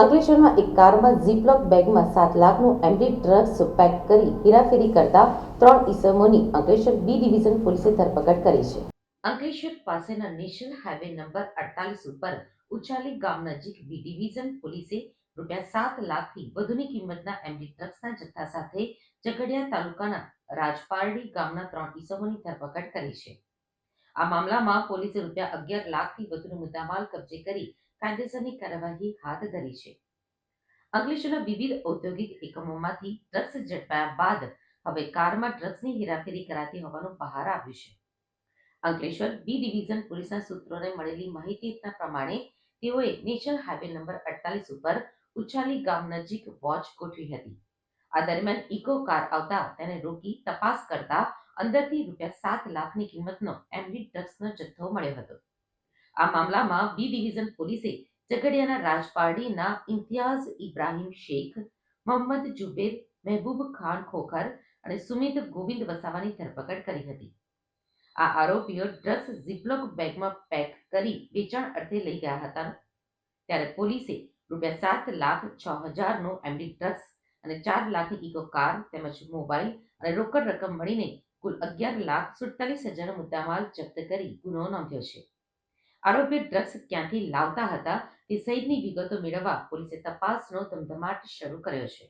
અંકલેશ્વરમાં એક કારમાં ઝીપલોક બેગમાં સાત લાખનું એમડી ડ્રગ્સ પેક કરી હેરાફેરી કરતા ત્રણ ઇસમોની અંકલેશ્વર બી ડિવિઝન પોલીસે ધરપકડ કરી છે. અંકલેશ્વર પાસેના નેશનલ હાઈવે નંબર અડતાલીસ ઉપર ઉચાલી ગામ નજીક બી ડિવિઝન પોલીસે રૂપિયા સાત લાખથી વધુની કિંમતના એમડી ડ્રગ્સના જથ્થા સાથે ઝઘડિયા તાલુકાના રાજપારડી ગામના ત્રણ ઈસમોની ધરપકડ કરી છે. આ મામલામાં પોલીસે રૂપિયા અગિયાર લાખથી વધુનો મુદ્દામાલ કબજે કરી કાયદેસરની કાર્યવાહી હાથ ધરી છે. અંકલેશ્વરના વિવિધ ઔદ્યોગિક એકમોમાંથી ડ્રગ્સ ઝડપાયા બાદ હવે કારમાં ડ્રગ્સની હેરાફેરી કરાતી હોવાનું બહાર આવ્યું છે. અંકલેશ્વર બી ડિવિઝન પોલીસના સૂત્રોને મળેલી માહિતીના પ્રમાણે તેઓએ નેશનલ હાઈવે નંબર અડતાલીસ ઉપર ઉછાલી ગામ નજીક વોચ ગોઠવી હતી. આ દરમિયાન ઇકો કાર આવતા તેને રોકી તપાસ કરતા અંદરથી રૂપિયા સાત લાખની કિંમતનો એમડી ડ્રગ્સનો જથ્થો મળ્યો હતો. આ મામલામાં બી ડિવિઝન પોલીસે ઝઘડિયાના રાજપારડીના ઇમ્તિયાઝ ઇબ્રાહીમ શેખ, મોહમ્મદ જુબેર મહેબૂબ ખાન ખોખર અને સુમિત ગોવિંદ વસાવાની ધરપકડ કરી હતી. આ આરોપીઓ ડ્રગ્સ ઝીપલોક બેગમાં પેક કરી વેચાણ અર્થે લઈ ગયા હતા. ત્યારે પોલીસે રૂપિયા સાત લાખ છ હજારનો એમડી ડ્રગ્સ અને ચાર લાખની ઇકો કાર તેમજ મોબાઈલ અને રોકડ રકમ મળીને કુલ અગિયાર લાખ સુડતાલીસ હજારનો મુદ્દામાલ જપ્ત કરી ગુનો નોંધ્યો છે. આરોપીઓ ડ્રગ્સ ક્યાંથી લાવતા હતા તે સહિતની વિગતો મેળવવા પોલીસે તપાસનો ધમધમાટ શરૂ કર્યો છે.